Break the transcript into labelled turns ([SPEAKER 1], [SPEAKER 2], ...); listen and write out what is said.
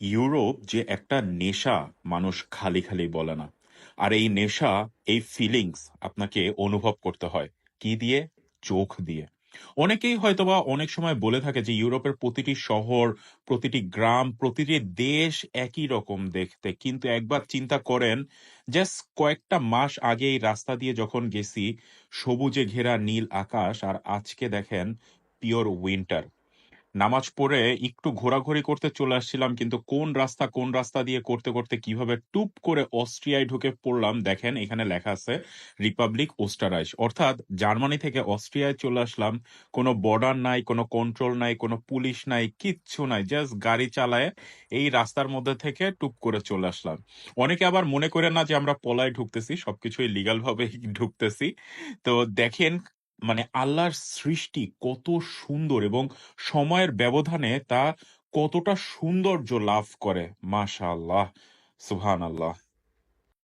[SPEAKER 1] Europe যে একটা নেশা মানুষ খালি খালি বলে না। আর এই নেশা, এই ফিলিংস আপনাকে অনুভব করতে হয়। কি দিয়ে? চোখ দিয়ে। অনেকেই হয়তোবা অনেক সময় বলে থাকে যে ইউরোপের প্রতিটি শহর, প্রতিটি গ্রাম, প্রতিটি দেশ একই রকম দেখতে। কিন্তু একবার চিন্তা করেন জাস্ট কয়েকটা মাস আগে এই রাস্তা দিয়ে যখন গেছি, সবুজে ঘেরা নীল আকাশ, আর আজকে দেখেন পিওর উইন্টার নামাজ পড়ে একটু ঘোরাঘুরি করতে চলে আসছিলাম, কিন্তু কোন রাস্তা কোন রাস্তা দিয়ে করতে করতে কীভাবে টুপ করে অস্ট্রিয়ায় ঢুকে পড়লাম, দেখেন এখানে লেখা আছে, রিপাবলিক ওস্টারাইশ অর্থাৎ জার্মানি থেকে অস্ট্রিয়ায় চলে আসলাম, কোনো বর্ডার নাই, কোনো কন্ট্রোল নাই, কোনো পুলিশ নাই, কিচ্ছু নাই, জাস্ট গাড়ি চালায় এই রাস্তার মধ্যে থেকে টুপ করে চলে আসলাম। অনেকে আবার মনে করে না যে আমরা পলায় ঢুকতেছি, সবকিছুই লিগাল ভাবে ঢুকতেছি। তো দেখেন মানে আল্লাহর সৃষ্টি কত সুন্দর এবং সময়ের ব্যবধানে তা কতটা সৌন্দর্য লাভ করে। মাশাআল্লাহ সুহান আল্লাহ